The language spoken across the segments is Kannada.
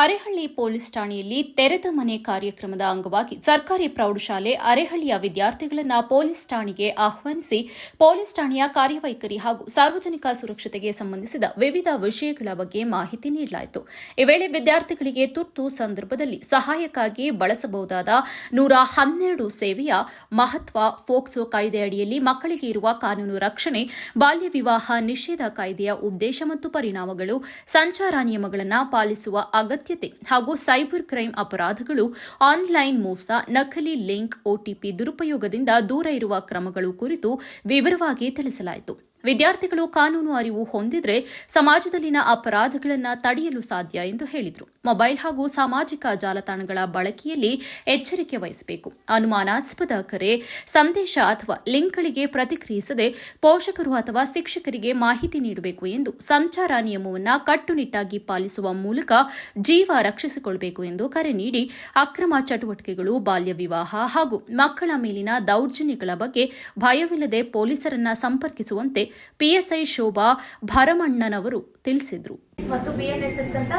ಅರೆಹಳ್ಳಿ ಪೊಲೀಸ್ ಠಾಣೆಯಲ್ಲಿ ತೆರೆದ ಮನೆ ಕಾರ್ಯಕ್ರಮದ ಅಂಗವಾಗಿ ಸರ್ಕಾರಿ ಪ್ರೌಢಶಾಲೆ ಅರೆಹಳ್ಳಿಯ ವಿದ್ಯಾರ್ಥಿಗಳನ್ನು ಪೊಲೀಸ್ ಠಾಣೆಗೆ ಆಹ್ವಾನಿಸಿ ಪೊಲೀಸ್ ಠಾಣೆಯ ಕಾರ್ಯವೈಖರಿ ಹಾಗೂ ಸಾರ್ವಜನಿಕ ಸುರಕ್ಷತೆಗೆ ಸಂಬಂಧಿಸಿದ ವಿವಿಧ ವಿಷಯಗಳ ಬಗ್ಗೆ ಮಾಹಿತಿ ನೀಡಲಾಯಿತು. ಈ ವೇಳೆ ವಿದ್ಯಾರ್ಥಿಗಳಿಗೆ ತುರ್ತು ಸಂದರ್ಭದಲ್ಲಿ ಸಹಾಯಕ್ಕಾಗಿ ಬಳಸಬಹುದಾದ ನೂರ ಹನ್ನೆರಡು ಸೇವೆಯ ಮಹತ್ವ ಫೋಕ್ಸೋ ಕಾಯ್ದೆ ಅಡಿಯಲ್ಲಿ ಮಕ್ಕಳಿಗೆ ಇರುವ ಕಾನೂನು ರಕ್ಷಣೆ, ಬಾಲ್ಯ ವಿವಾಹ ನಿಷೇಧ ಕಾಯ್ದೆಯ ಉದ್ದೇಶ ಮತ್ತು ಪರಿಣಾಮಗಳು, ಸಂಚಾರ ನಿಯಮಗಳನ್ನು ಪಾಲಿಸುವ ಅಗತ್ಯತೆ ಹಾಗೂ ಸೈಬರ್ ಕ್ರೈಂ ಅಪರಾಧಗಳು ಆನ್ಲೈನ್ ಮೋಸ ನಕಲಿ ಲಿಂಕ್ ಒಟಿಪಿ ದುರುಪಯೋಗದಿಂದ ದೂರ ಇರುವ ಕ್ರಮಗಳು ಕುರಿತು ವಿವರವಾಗಿ ತಿಳಿಸಲಾಯಿತು. ವಿದ್ಯಾರ್ಥಿಗಳು ಕಾನೂನು ಅರಿವು ಹೊಂದಿದ್ರೆ ಸಮಾಜದಲ್ಲಿನ ಅಪರಾಧಗಳನ್ನು ತಡೆಯಲು ಸಾಧ್ಯ ಎಂದು ಹೇಳಿದರು. ಮೊಬೈಲ್ ಹಾಗೂ ಸಾಮಾಜಿಕ ಜಾಲತಾಣಗಳ ಬಳಕೆಯಲ್ಲಿ ಎಚ್ಚರಿಕೆ ವಹಿಸಬೇಕು. ಅನುಮಾನಾಸ್ಪದ ಕರೆ, ಸಂದೇಶ ಅಥವಾ ಲಿಂಕ್ಗಳಿಗೆ ಪ್ರತಿಕ್ರಿಯಿಸದೆ ಪೋಷಕರು ಅಥವಾ ಶಿಕ್ಷಕರಿಗೆ ಮಾಹಿತಿ ನೀಡಬೇಕು ಎಂದು ಸಂಚಾರ ನಿಯಮವನ್ನು ಕಟ್ಟುನಿಟ್ಟಾಗಿ ಪಾಲಿಸುವ ಮೂಲಕ ಜೀವ ರಕ್ಷಿಸಿಕೊಳ್ಳಬೇಕು ಎಂದು ಕರೆ ನೀಡಿ ಅಕ್ರಮ ಚಟುವಟಿಕೆಗಳು, ಬಾಲ್ಯ ವಿವಾಹ ಹಾಗೂ ಮಕ್ಕಳ ಮೇಲಿನ ದೌರ್ಜನ್ಯಗಳ ಬಗ್ಗೆ ಭಯವಿಲ್ಲದೆ ಪೊಲೀಸರನ್ನ ಸಂಪರ್ಕಿಸುವಂತೆ ಪಿಎಸ್ಐ ಶೋಭಾ ಭರಮಣ್ಣನವರು ತಿಳಿಸಿದರು. ಮತ್ತು ಬಿ ಎನ್ ಎಸ್ ಎಸ್ ಅಂತ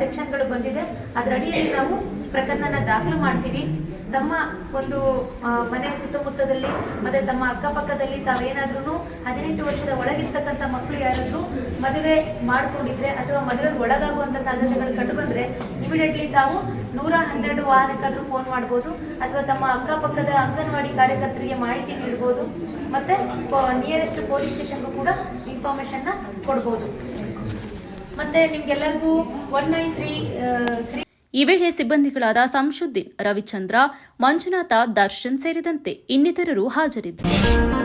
ಸೆಕ್ಷನ್ಗಳು ಬಂದಿದೆ. ಅದರ ಅಡಿಯಲ್ಲಿ ನಾವು ಪ್ರಕರಣನ ದಾಖಲು ಮಾಡ್ತೀವಿ. ತಮ್ಮ ಒಂದು ಮನೆ ಸುತ್ತಮುತ್ತದಲ್ಲಿ ಮತ್ತೆ ತಮ್ಮ ಅಕ್ಕಪಕ್ಕದಲ್ಲಿ ತಾವೇನಾದ್ರೂ ಹದಿನೆಂಟು ವರ್ಷದ ಒಳಗಿರ್ತಕ್ಕಂಥ ಮಕ್ಕಳು ಯಾರಾದ್ರೂ ಮದುವೆ ಮಾಡಿಕೊಂಡಿದ್ರೆ ಅಥವಾ ಮದುವೆಗೆ ಒಳಗಾಗುವಂಥ ಸಾಧ್ಯತೆಗಳು ಕಂಡು ಬಂದ್ರೆ ಇಮಿಡಿಯೇಟ್ಲಿ ತಾವು ನೂರ ಹನ್ನೆರಡು ವಾಹನಕ್ಕಾದ್ರೂ ಫೋನ್ ಮಾಡ್ಬೋದು ಅಥವಾ ತಮ್ಮ ಅಕ್ಕಪಕ್ಕದ ಅಂಗನವಾಡಿ ಕಾರ್ಯಕರ್ತರಿಗೆ ಮಾಹಿತಿ ನೀಡ್ಬೋದು. ಮತ್ತೆ ನಿಯರೆಸ್ಟ್ ಪೊಲೀಸ್ ಸ್ಟೇಷನ್ಗೂ ಕೂಡ ಇನ್ಫಾರ್ಮೇಶನ್ನ ಕೊಡ್ಬೋದು. ಮತ್ತೆ, ನಿಮ್ಗೆಲ್ಲರಿಗೂ ಒನ್ ನೈನ್ ತ್ರೀ ತ್ರೀ ಈ ವೇಳೆ ಸಿಬ್ಬಂದಿಗಳಾದ ಸಂಶುದ್ದೀನ್, ರವಿಚಂದ್ರ, ಮಂಜುನಾಥ, ದರ್ಶನ್ ಸೇರಿದಂತೆ ಇನ್ನಿತರರು ಹಾಜರಿದ್ದರು.